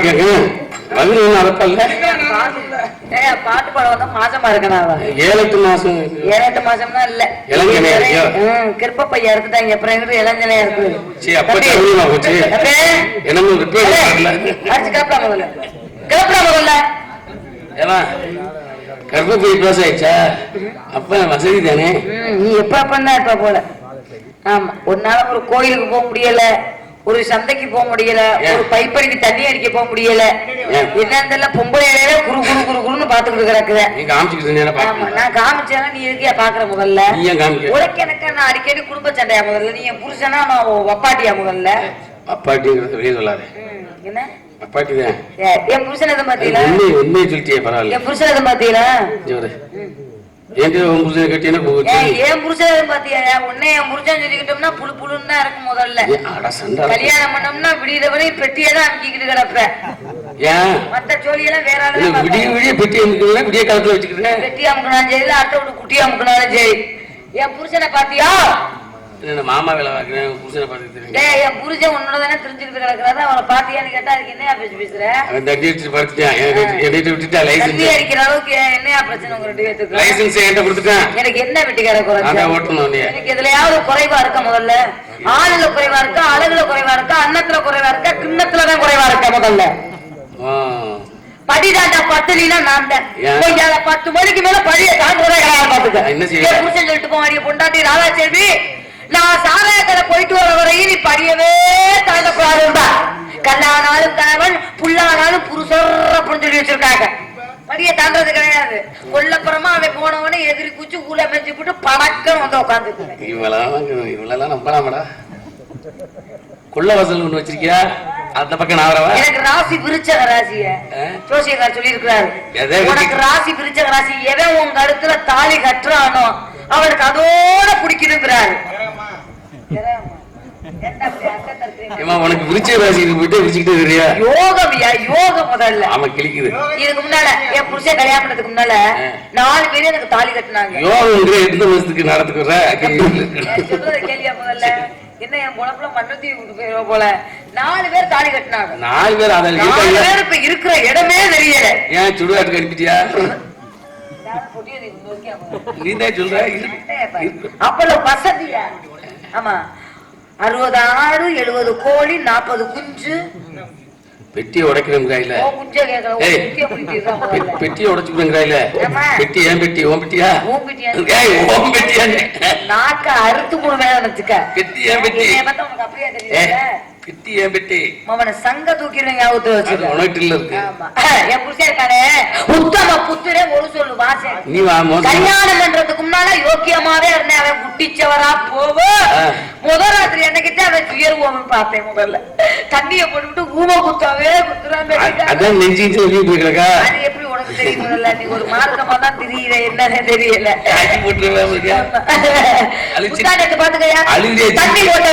இருக்கேங்க மதுரை ஏய், பாட்டு மாசமா இருக்கணும் ஏழு எட்டு மாசம். ஏழு எட்டு மாசம்னா இல்ல? ம், கிருப்ப பையா இருக்குதாங்க அப்புறம் இருக்கு? அப்ப போச்சு? என்னமோ ரிப்பேர் அடிச்சு முதல்ல. முதல்ல. ஏமா கர்ப்பப்பை க்ளோஸ் ஆயிடுச்சா? அப்ப வசதி தானே? நீ எப்ப அப்பன்னா இப்ப போல? ஆமா ஒரு நாள் ஒரு கோயிலுக்கு போக முடியல. ஒரு சந்தைக்கு போக முடியல? ஒரு பைப்படிக்கு தண்ணி அடிக்க போக முடியல? என்னன்னு தெரியல பொம்பளை இலையில குறு குறு குறு குறுன்னு பாத்துக்கிட்டு பாக்க நான் காமிச்சேன்னா நீ இருக்கியா பாக்குற முதல்ல? உனக்கு எனக்கு நான் அடிக்கடி குடும்ப சண்டையா முதல்ல? நீ என் புருஷனா நான் வப்பாட்டியா முதல்ல? அப்பாட்டிங்கிறத வெளியே சொல்லாத. என்ன? அப்பாட்டி என் புருஷன் எதுவும் பாத்தீங்களா என் புருஷன் எதுவும் பாத்தீங்களா ஜோரு என்கிட்ட உன் புருஷனை என் புருஷன் எதுவும் பாத்தியா உன்னை என் புருஷன் சொல்லிக்கிட்டோம்னா புழு புழுன்னு தான் இருக்கும் முதல்ல. கல்யாணம் பண்ணோம்னா விடியற வரை பெட்டியை தான் அமுக்கிக்கிட்டு கிடப்ப. ஏன்? மத்த ஜோலியெல்லாம் வேற ஆளு விடிய. விடிய பெட்டி அமுக்கிறேன் விடிய காலத்துல வச்சுக்கிறேன் பெட்டி அமுக்கினாலும் சரி அட்டை விட்டு குட்டி அமுக்கினாலும் சரி. என் புருஷனை பாத்தியா? என்ன மாமா வேலை பார்க்கிறேன் புருஷனை பார்த்துட்டு டேய் என் புருஷன் உன்னோட தானே தெரிஞ்சுக்கிட்டு கிடக்குறாரு. அவனை பாத்தியான்னு கேட்டா அதுக்கு என்னையா பேசி பேசுற? அவன் தட்டி அடிச்சுட்டு படுத்துட்டான். என்கிட்ட விட்டுட்டா லைசன்ஸ் அடிக்கிற அளவுக்கு என்னையா பிரச்சனை உங்க ரெண்டு பேத்துக்கு? லைசன்ஸ் என்கிட்ட கொடுத்துட்டான். எனக்கு என்ன வெட்டிக்கார குறைச்சா அதான் ஓட்டணும். எனக்கு எதுலயாவது குறைவா இருக்க முதல்ல? ஆளுல குறைவா இருக்கா அழகுல குறைவா இருக்கா அன்னத்துல குறைவா இருக்கா கிண்ணத்துல தான் குறைவா இருக்கா முதல்ல. படிதாண்டா பத்துலினா நான் தான். பத்து மணிக்கு மேல படிய தாண்டுறதா பாத்துக்க என்ன செய்ய? புருஷன் சொல்லிட்டு போவாடிய பொண்டாட்டி ராதா செல்வி நான் சாராயக்கடை போயிட்டு வர வரையும் நீ படியவே தாண்டக்கூடாதுடா கல்லானாலும் கணவன் புல்லானாலும் புருஷர் அப்படின்னு சொல்லி வச்சிருக்காங்க. படிய தாண்டது கிடையாது. கொல்லப்புறமா அவன் போனவனே எதிரி குச்சி ஊல மெஞ்சு போட்டு படக்கன்னு வந்து உட்காந்துருக்கேன் இவளெல்லாம் இவளெல்லாம் நம்பலாமடா. கொள்ள வசல் ஒண்ணு வச்சிருக்கியா? அந்த பக்கம் நான் எனக்கு ராசி விருச்சக ராசிய? ஜோசியக்கார் சொல்லி இருக்கிறாரு உனக்கு ராசி விருச்சக ராசி எவன் உன் கழுத்துல தாலி கட்டுறானோ அவனுக்கு அதோட பிடிக்குதுங்கிறாரு ஏமா உனக்கு விரிச்ச ராசி இருக்கு போயிட்டு விரிச்சுக்கிட்டே தெரியா யோகம்யா யோகம் முதல்ல. ஆமா கிழிக்குது. இதுக்கு முன்னால என் புருஷன் கல்யாணம் பண்ணதுக்கு முன்னால. நாலு பேரும் எனக்கு தாலி கட்டினாங்க. யோகங்கிற எந்த வருஷத்துக்கு நடத்துக்கிற முதல்ல. என்ன என் பொழப்புல மண்ணத்தி போல. நாலு பேர் தாலி கட்டினாங்க. நாலு பேர் அதை நாலு பேர் இப்ப இருக்கிற இடமே தெரியல. ஏன் சுடுகாட்டுக்கு அனுப்பிட்டியா. நீ தான் சொல்ற. அவ்வளவு வசதியா? ஆமா. அறுபது ஆடு எழுபது கோழி நாற்பது குஞ்சு. பெட்டியை உடைக்கிறேன் கையில. பெட்டியை உடைச்சுக்கிறேன் கையில? பெட்டி ஏன் பெட்டி? ஓம் பெட்டியா? பெட்டியா? ஓம் பெட்டியான்னு. நாக்க அறுத்து மூணு வேலை வச்சுக்க பெட்டி ஏன் பெட்டி? அப்படியே பெட்டி ஏன் பெட்டி? அவனை சங்க தூக்கிடுவேன் ஞாபகத்துல அது வச்சுக்க. உனக்கு இருக்கு. என் புருஷன் இருக்கானே. உத்தம புத்திரே ஒரு சொல்லு வாசன் நீ வா கல்யாணம் பண்றதுக்கு முன்னால யோக்கியமாவே இருந்தேன். அவன் குட்டிச்சவரா போவோம். முதல் ராத்திரி என்னகிட்ட அவன் துயர்வோம் பார்த்தேன் முதல்ல. தண்ணிய போட்டுவிட்டு ஊம குத்தாவே குத்துறான். அதான் நெஞ்சு சொல்லி போயிருக்கா முதல்ல நீ ஒரு மார்க்கமா தான் தெரியல என்னன்னு தெரியல. தண்ணி போட்ட.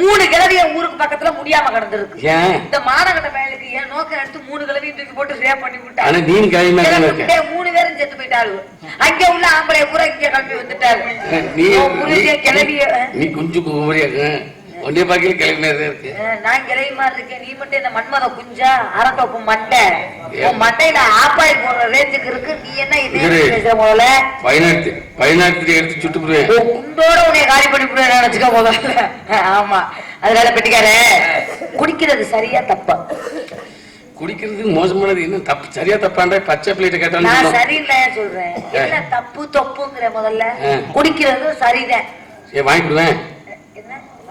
மூணு கிழவிய ஊருக்கு பக்கத்துல முடியாம கிடந்திருக்கு. இந்த மானகட்ட பயலுக்கு என் நோக்கம் எடுத்து மூணு கிழவியும் தூக்கி போட்டு ரேப் பண்ணி கிளம்பிட்டே மூணு பேரும் செத்து போயிட்டாரு அங்க உள்ள ஆம்பளை பூரா இங்க கிளம்பி வந்துட்டாரு நீ உன் குமரியா ஒன்னே பாக்கில கிளம்பினதே இருக்கு. நான் கிளவி மாதிரி இருக்கேன். நீ மட்டும் என்ன மன்மத குஞ்சா? அரட்டோப்பு மண்டை. உன் மண்டையில ஆப்பாயில் போடுற ரேஞ்சுக்கு இருக்கு. நீ என்ன இதே போல? பதினாயிரத்து பதினாயிரத்து எடுத்து சுட்டு போடுவேன். குண்டோட உன்னை காலி பண்ணி விடுவேன் நினைச்சுக்க முதல்ல ஆமா. அதனால பெட்டிக்கார குடிக்கிறது சரியா தப்பா? குடிக்கிறதுக்கு மோசமானது என்ன தப்பு? சரியா தப்பாண்டா பச்சை பிள்ளைகிட்ட கேட்டாலும் நான். சரியில்லை சொல்றேன். என்ன தப்பு தொப்புங்கிற முதல்ல. குடிக்கிறது சரிதான். சரி வாங்கி கொடுவேன். என்ன வாங்கி?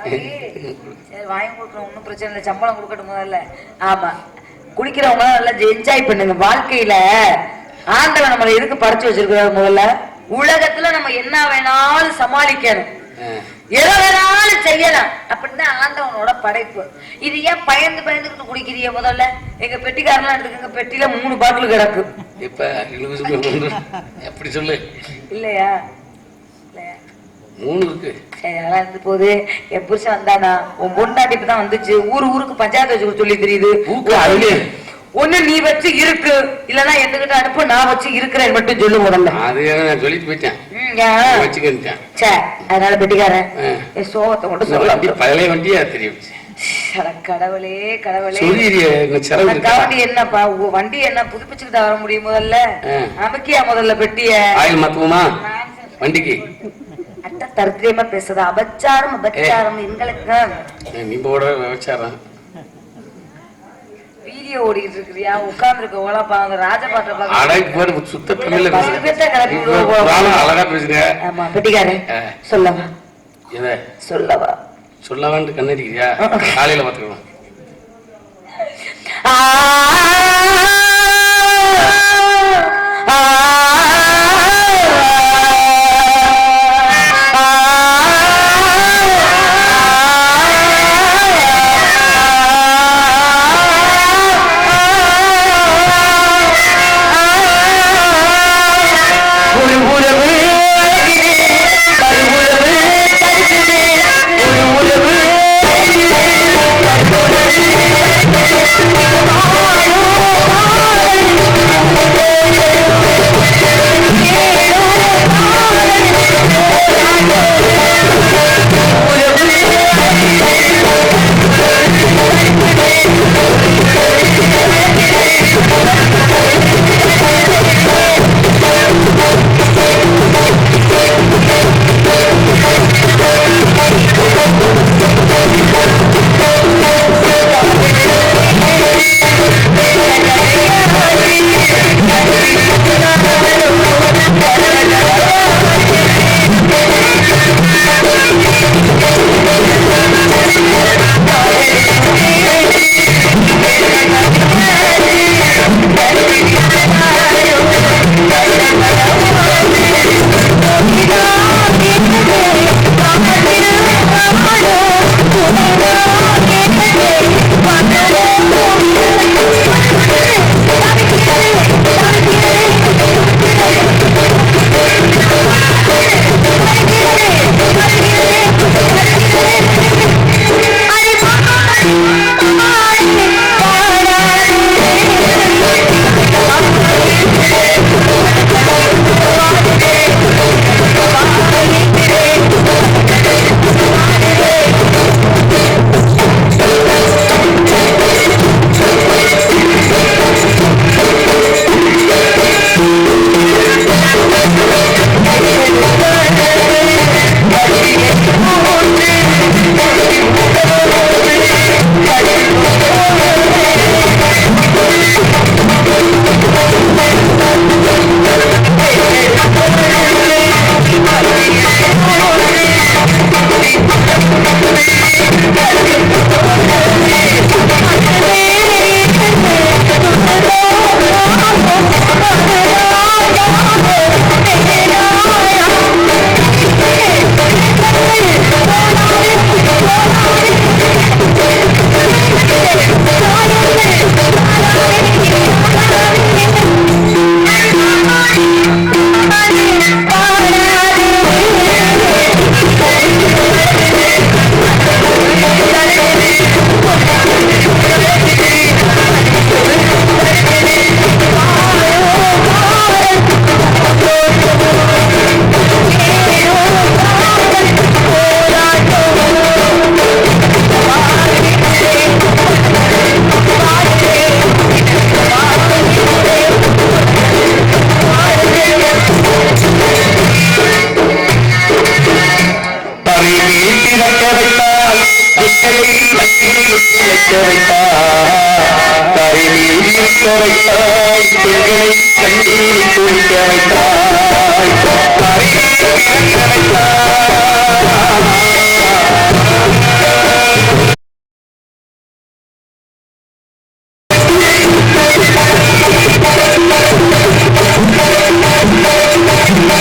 சரி வாங்கி கொடுக்குறோம் ஒன்றும் பிரச்சனை இல்லை. சம்பளம் கொடுக்கட்டும் முதல்ல. ஆமா. குடிக்கிறவங்க நல்லா என்ஜாய் பண்ணுங்க. வாழ்க்கையில ஆண்டவன் நம்மளை எதுக்கு படைச்சு வச்சிருக்கிறாரு முதல்ல? உலகத்துல நம்ம என்ன வேணாலும் சமாளிக்கணும். எதை வேணாலும் செய்யலாம். அப்படின்னு தான் ஆண்டவனோட படைப்பு. இது ஏன் பயந்து பயந்துக்கிட்டு குடிக்கிறிய முதல்ல? எங்க பெட்டிக்காரெல்லாம் எடுத்துக்கங்க. பெட்டியில மூணு பாட்டில் கிடக்கு. இப்ப எப்படி சொல்லு. இல்லையா? இல்லையா? மூணு இருக்கு சரி அதெல்லாம் இருந்து போகுது என் புருஷன் வந்தானா? உன் பொண்டாட்டி தான் வந்துச்சு. ஊரு ஊருக்கு பஞ்சாயத்து வச்சு சொல்லி தெரியுது. ஊக்கு ஒண்ணு நீ வச்சு இருக்கு. இல்லன்னா என்கிட்ட அனுப்பு நான் வச்சு இருக்கிறேன் மட்டும் சொல்லு முதல்ல. அது நான் சொல்லிட்டு போயிட்டேன். ம், ஏன்? வச்சுக்கிட்டேன் சே அதனால பெட்டிக்காரன். என் சோகத்தை மட்டும் சொல்ல. பழைய வண்டியா தெரியும் கடவுளே கடவுளே. கவண்டி என்னப்பா? உங்க வண்டி என்ன புதுப்பிச்சுக்கிட்டு வர முடியும் முதல்ல. அமைக்கியா முதல்ல பெட்டிய? ஆயில் மாத்துவோமா? வண்டிக்கு. அட்ட தரித்திரியமா பேசுறது அபச்சாரம் அபச்சாரம் எங்களுக்கு. நீ போட வச்சாரான் வீடியோ ஓடிட்டு இருக்கிறியா? உட்கார்ந்து இருக்க ஓலப்பா அவங்க ராஜபாட்டை பாக்க சுத்த தமிழ்ல. அழகா ஆமா பெட்டிக்காரன் ஆ. சொல்லவா? இதை சொல்லவா? சொல்லவான்ட்டு கண்ணடிக்கிறியா காலையில பாத்துக்கலாம் ஆ.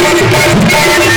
¡Gracias!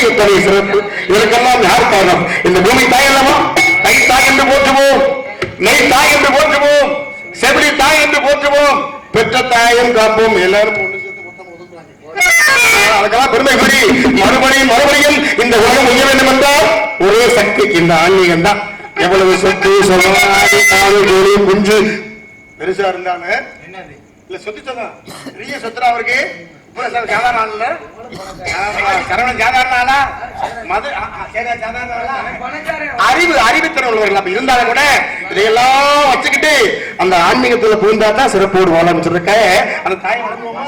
என்பது எத்தனை சிறப்பு. இதற்கெல்லாம் யார் காரணம்? இந்த பூமி தாய் அல்லவா? கை தாய் என்று போற்றுவோம். நெய் தாய் என்று போற்றுவோம். செவிலி தாய் என்று போற்றுவோம். பெற்ற தாயும் காப்போம். எல்லாரும். அதுக்கெல்லாம் பெருமை கூறி மறுபடியும் மறுபடியும் இந்த உலகம் வேண்டும் என்றால் ஒரே சக்தி இந்த ஆன்மீகம் தான். எவ்வளவு சொத்து சொல்லாது நாடு கோழி குஞ்சு. பெருசா இருந்தானு? இல்ல சொத்து சொந்தம் பெரிய சொத்துடா அவருக்கு. ஆமா, சரவணன் சாதாரண ஆளா மது? அறிவு அறிவுத்திறன் உள்ளவர்கள் இருந்தாலும் கூட இதையெல்லாம் வச்சுக்கிட்டு அந்த ஆன்மீகத்துல புகுந்தா தான் சிறப்போடு வாழணும் சொல்லிருக்க அந்த தாய் வணங்குவோமா?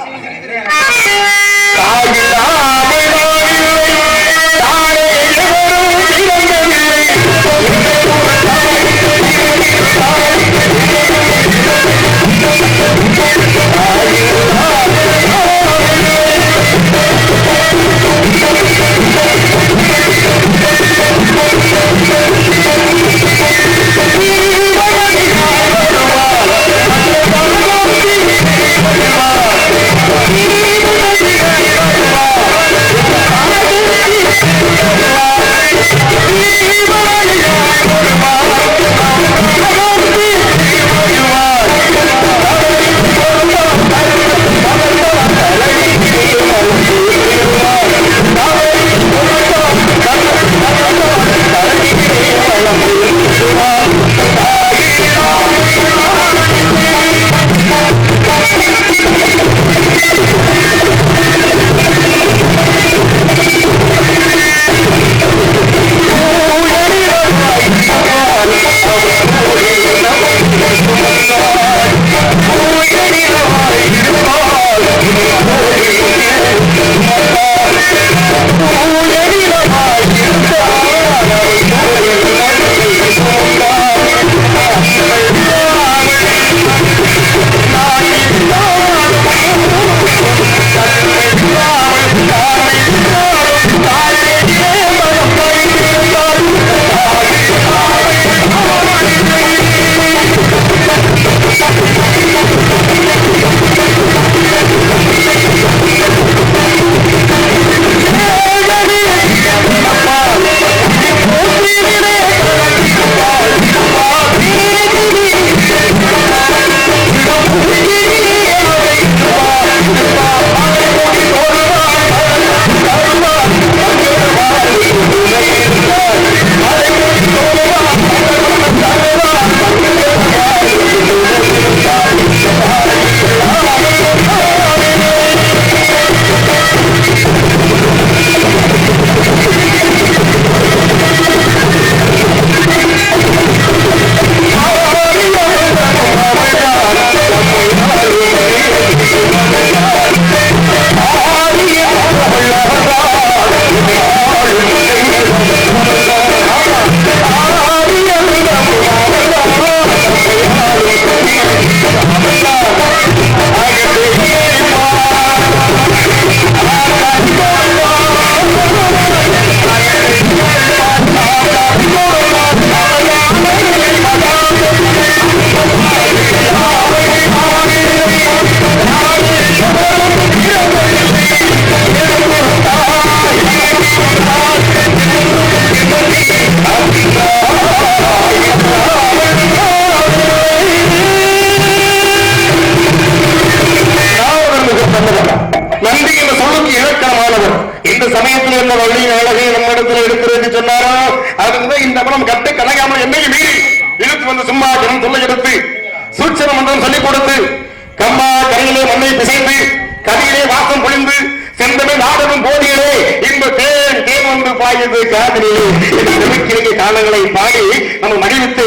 அளவுக்கு இலக்கணமானவர் இந்த சமயத்தில் இருந்த வழியின் அழகை நம்மிடத்தில் எடுத்து என்று சொன்னாரோ? அதுதான் இந்த மனம் கட்டு கலகாமல் என்னையும் மீறி இழுத்து வந்து சும்மா ஜனம் சொல்ல எடுத்து சூட்சரம் மன்றம் சொல்லிக் கொடுத்து கம்மா கரையிலே மண்ணை பிசைந்து கரையிலே வாசம் பொழிந்து செந்தமிழ் நாடகம் போதியிலே இன்ப தேன் தேன் வந்து பாயுது காதலிலே. செவிக்கிறைய காலங்களை பாடி நம்ம மகிழ்வித்து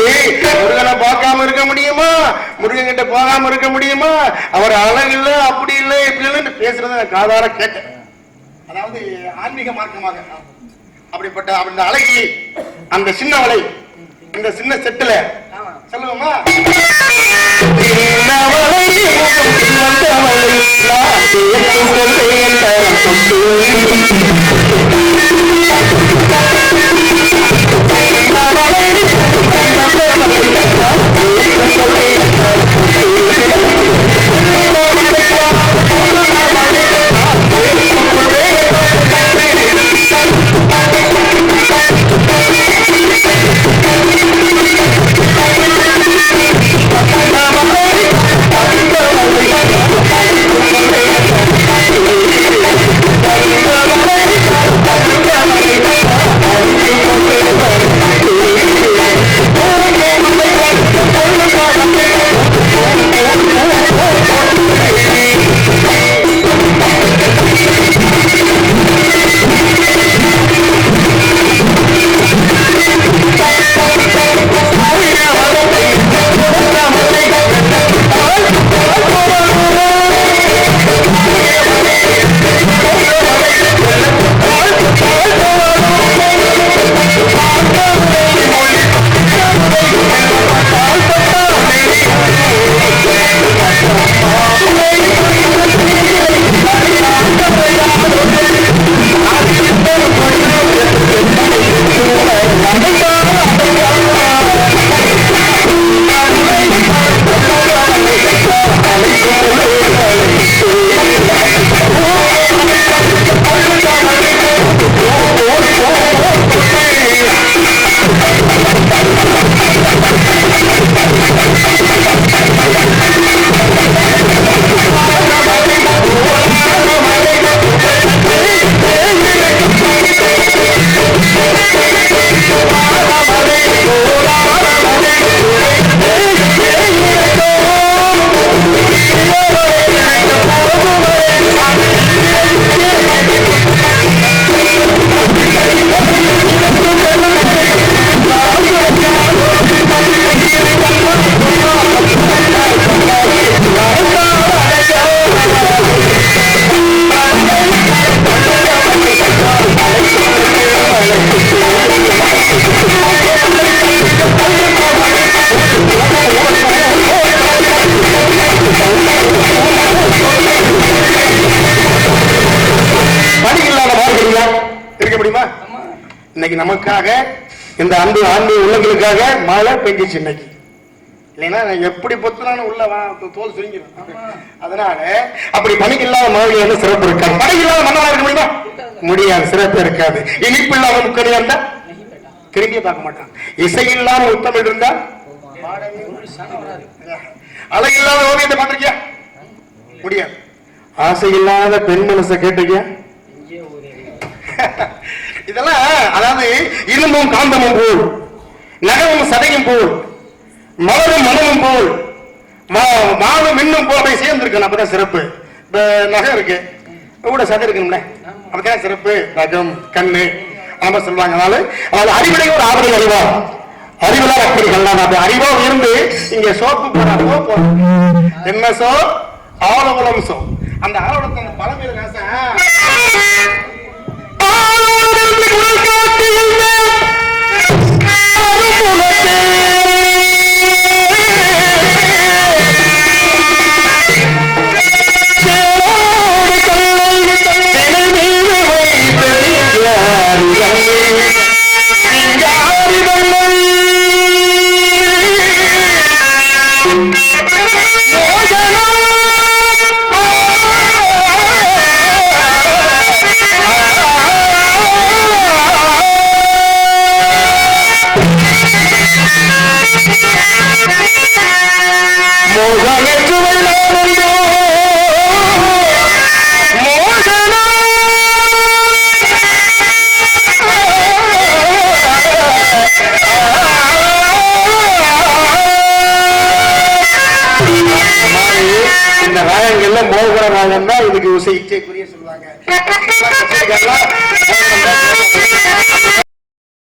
முருகனை பார்க்காம இருக்க முடியுமா? முருகன் கிட்ட போகாம இருக்க முடியுமா? அவர் அழகு இல்ல அப்படி இல்ல இப்படி இல்லைன்னு பேசுறத நான் காதார கேட்டேன். அதாவது ஆன்மீக மார்க்கமாக. அப்படிப்பட்ட அந்த அழகி அந்த சின்னவளை இந்த சின்ன செட்டுல. சொல்லுவோமா? Thank you. நமக்காக இந்த அன்பு ஆண்டு உள்ளங்களுக்காக மழை பெஞ்சிச்சு இன்னைக்கு. இல்லைன்னா எப்படி பொத்துனாலும் உள்ள தோல் சுருங்கிடும் அதனால அப்படி பணிக்கு இல்லாத மாவியான சிறப்பு இருக்காது பணி இல்லாத மன்னரா இருக்க முடியுமா? முடியாது சிறப்பு இருக்காது. இனிப்பு இல்லாத முக்கணியா இருந்தா? திரும்பி பார்க்க மாட்டான். இசை இல்லாம உத்தமிழ் இருந்தா? அழகு இல்லாத ஓவியத்தை பார்த்திருக்கியா? முடியாது. ஆசை இல்லாத பெண் மனசை கேட்டிருக்கியா? இதெல்லாம் அதாவது இரும்பும் காந்தமும் போல் நகமும் சதையும் போல் மலரும் மனமும் போல் மா- மின்னும் போல் போய் சேர்ந்திருக்கணும் அப்பதான் சிறப்பு. இப்போ நகை இருக்கு. கூட சதை இருக்கணும்ல அப்பதான் சிறப்பு. நகம் கண்ணு நம்ம சொல்லுவாங்க. அதனால அதாவது அறிவுடைய ஒரு ஆவணம் அறிவா. அறிவுல அப்படி கல்லாம் அப்படி அறிவா இருந்து இங்க சோப்பு போடா சோ போடணும். என்ன சோ? ஆலவலம் சோ. அந்த ஆலவலத்தை அந்த பழமையில ആ ಇದೆಲ್ಲ